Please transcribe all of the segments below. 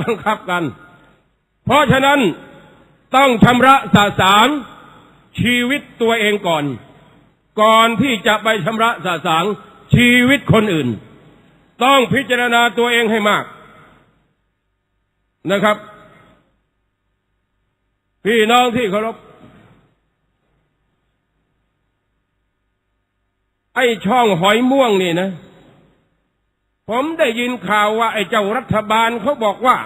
บังคับกัน เพราะฉะนั้นต้องชำระสาสางชีวิตตัวเองก่อน ก่อนที่จะไปชำระสาสางชีวิตคนอื่น ต้องพิจารณาตัวเองให้มากนะครับ พี่น้องที่เคารพไอ้ช่องหอยม่วงนี่นะ ผมได้ยินข่าวว่าไอ้เจ้ารัฐบาลเขาบอกว่า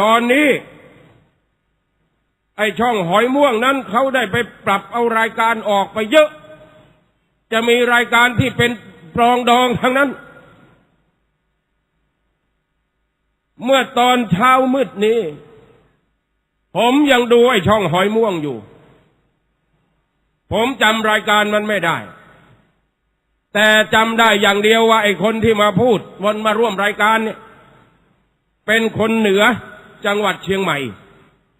ตอนนี้ ไอ้ช่องหอยม่วงนั้นเขาได้ไปปรับเอารายการออกไปเยอะ จะมีรายการที่เป็นปรองดองทั้งนั้น เมื่อตอนเช้ามืดนี้ ผมยังดูไอ้ช่องหอยม่วงอยู่ ผมจำรายการมันไม่ได้ แต่จำได้อย่างเดียวว่าไอ้คนที่มาพูดวันมาร่วมรายการเนี่ยเป็นคนเหนือจังหวัดเชียงใหม่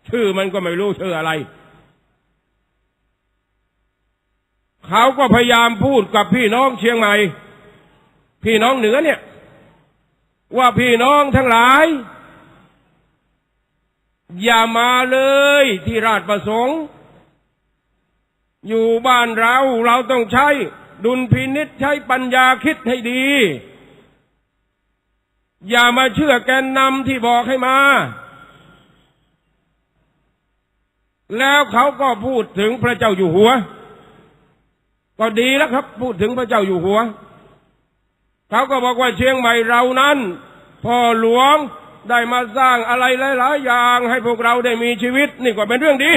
ชื่อมันก็ไม่รู้ชื่ออะไร เขาก็พยายามพูดกับพี่น้องเชียงใหม่ พี่น้องเหนือเนี่ย ว่าพี่น้องทั้งหลาย อย่ามาเลยที่ราชประสงค์ อยู่บ้านเราเราต้องใช้ ดุลพินิษใช้ปัญญาคิดให้ดี อย่ามาเชื่อแกนนำที่บอกให้มา แล้วเขาก็พูดถึงพระเจ้าอยู่หัว ก็ดีแล้วครับ พูดถึงพระเจ้าอยู่หัว เขาก็บอกว่าเชียงใหม่เรานั้น พ่อหลวงได้มาสร้างอะไรหลาย ๆ อย่าง ให้พวกเราได้มีชีวิต นี่ก็เป็นเรื่องดี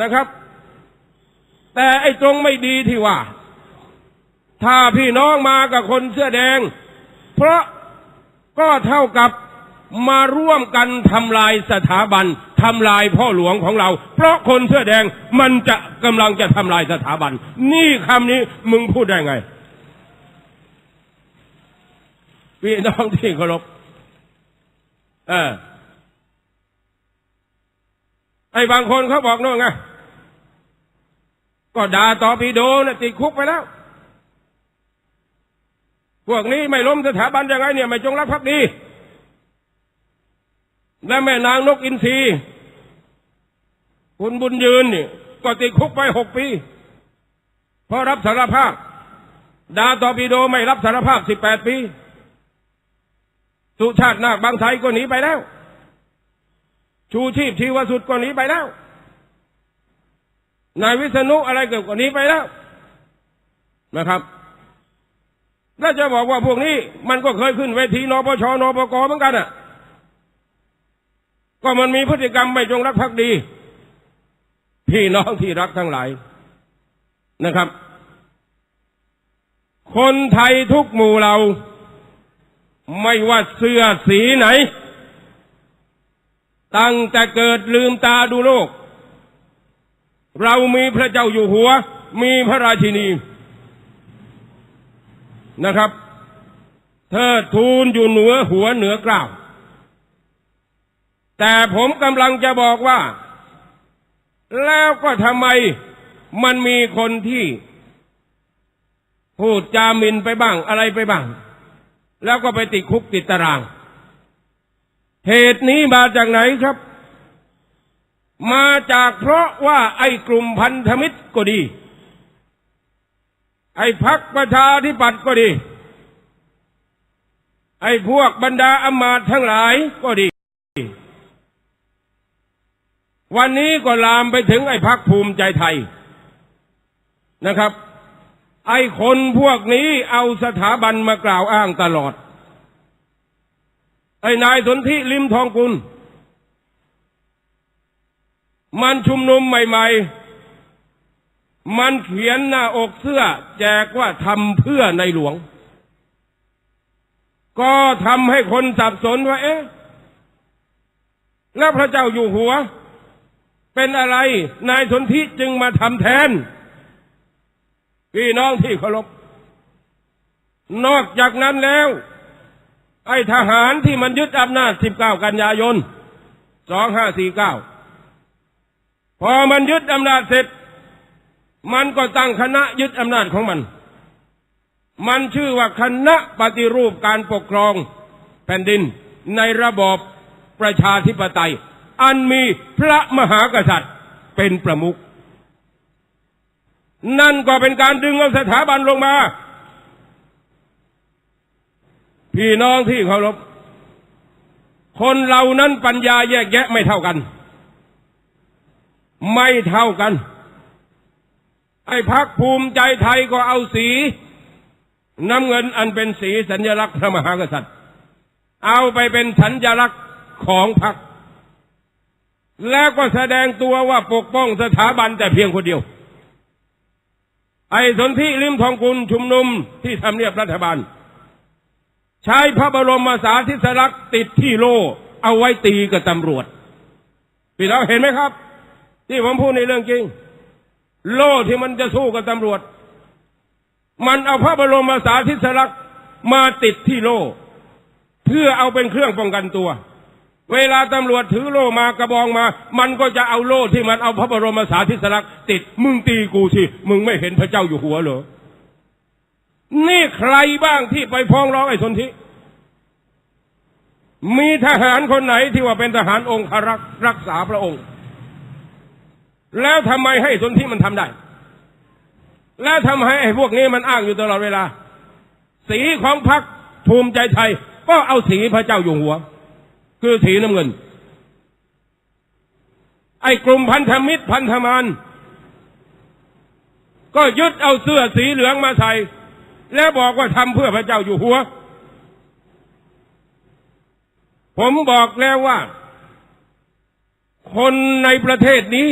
นะครับ แต่ไอ้ตรงไม่ดีที่ว่า ถ้าพี่น้องมากับคนเสื้อแดง เพราะก็เท่ากับมาร่วมกันทำลายสถาบันทำลายพ่อหลวงของเรา เพราะคนเสื้อแดงมันจะกำลังจะทำลายสถาบัน นี่คำนี้มึงพูดได้ไงพี่น้องที่เคารพเออไอ้บางคนเขาบอกโน่นไงก็ด่าต่อปีโดนะติดคุกไปแล้ว พวกนี้ไม่ล้มสถาบันยังไงเนี่ยไม่จงรักภักดี และแม่นางนกอินทรีคุณบุญยืนนี่ก็ติดคุกไปหกปี เพราะรับสารภาพ ดาตอปิโดไม่รับสารภาพสิบแปดปี สุชาตินาคบางไทยก็หนีไปแล้ว ชูชีพชีวสุดก็หนีไปแล้ว นายวิษณุอะไรเกิดกว่านี้ไปแล้วนะครับ แล้วจะบอกว่าพวกนี้มันก็เคยขึ้นเวทีนปชนปกเหมือนกันอะ ก็มันมีพฤติกรรมไม่จงรักภักดี พี่น้องที่รักทั้งหลายนะครับ คนไทยทุกหมู่เรา ไม่ว่าเสื้อสีไหน ตั้งแต่เกิดลืมตาดูโลก เรามีพระเจ้าอยู่หัว มีพระราชินี นะครับเธอทูลอยู่เหนือหัวเหนือกล้าวแต่ผมกำลังจะบอกว่า แล้วก็ทำไมมันมีคนที่ พูดจามินไปบ้างอะไรไปบ้าง แล้วก็ไปติดคุกติดตาราง เหตุนี้มาจากไหนครับ มาจากเพราะว่าไอ้กลุ่มพันธมิตรก็ดี ไอ้พักประชาธิปัตย์ก็ดี ไอ้พวกบรรดาอำมาตย์ทั้งหลายก็ดี วันนี้ก็ลามไปถึงไอ้พักภูมิใจไทยนะครับ ไอ้คนพวกนี้เอาสถาบันมากล่าวอ้างตลอด ไอ้นายสนธิลิมทองกุล มันชุมนุมใหม่ ๆ มันเขียนหน้าอกเสื้อ แจกว่าทำเพื่อในหลวง ก็ทำให้คนสับสนว่า เอ๊ะ แล้วพระเจ้าอยู่หัว เป็นอะไร นายสนธิจึงมาทำแทน พี่น้องที่เคารพ นอกจากนั้นแล้ว ไอ้ทหารที่มันยึดอำนาจ 19 กันยายน 2549 พอมันยึดอำนาจเสร็จ มันก็ตั้งคณะยึดอำนาจของมัน มันชื่อว่าคณะปฏิรูปการปกครองแผ่นดินในระบอบประชาธิปไตย อันมีพระมหากษัตริย์เป็นประมุขนั่นก็เป็นการดึงเอาสถาบันลงมา พี่น้องที่เคารพคนเรานั้นปัญญาแยกแยะไม่เท่ากัน ไม่เท่ากัน ไอ้พักภูมิใจไทยก็เอาสี น้ำเงินอันเป็นสีสัญลักษณ์พระมหากษัตริย์ เอาไปเป็นสัญลักษณ์ของพรรคแล้วก็แสดงตัวว่าปกป้องสถาบันแต่เพียงคนเดียว ไอ้สนธิริมทองกุลชุมนุมที่ทำเนียบรัฐบาล ใช้พระบรมสาธิสลักษณ์ติดที่โล่เอาไว้ตีกับตำรวจพี่น้องเห็นไหมครับ ที่ผมพูดในเรื่องจริง โล่ที่มันจะสู้กับตำรวจ มันเอาพระบรมสาธิสลักษณ์มาติดที่โล่ เพื่อเอาเป็นเครื่องป้องกันตัว เวลาตำรวจถือโล่มากระบองมา มันก็จะเอาโล่ที่มันเอาพระบรมสาธิสลักษณ์ติดมึงตีกูสิมึงไม่เห็นพระเจ้าอยู่หัวเหรอนี่ใครบ้างที่ไปฟ้องร้องไอ้สนธิมีทหารคนไหนที่ว่าเป็นทหารองครักษ์รักษาพระองค์ แล้วทำไมให้สนธิมันทำได้ แล้วทำให้ไอ้พวกนี้มันอ้างอยู่ตลอดเวลา สีของพรรคภูมิใจไทย ก็เอาสีพระเจ้าอยู่หัว คือสีน้ำเงิน ไอ้กลุ่มพันธมิตรพันธมานก็ยึดเอาเสื้อสีเหลืองมาใส่ แล้วบอกว่าทำเพื่อพระเจ้าอยู่หัว ผมบอกแล้วว่า คนในประเทศนี้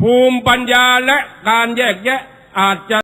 ภูมิปัญญาและการแยกแยะอาจจะ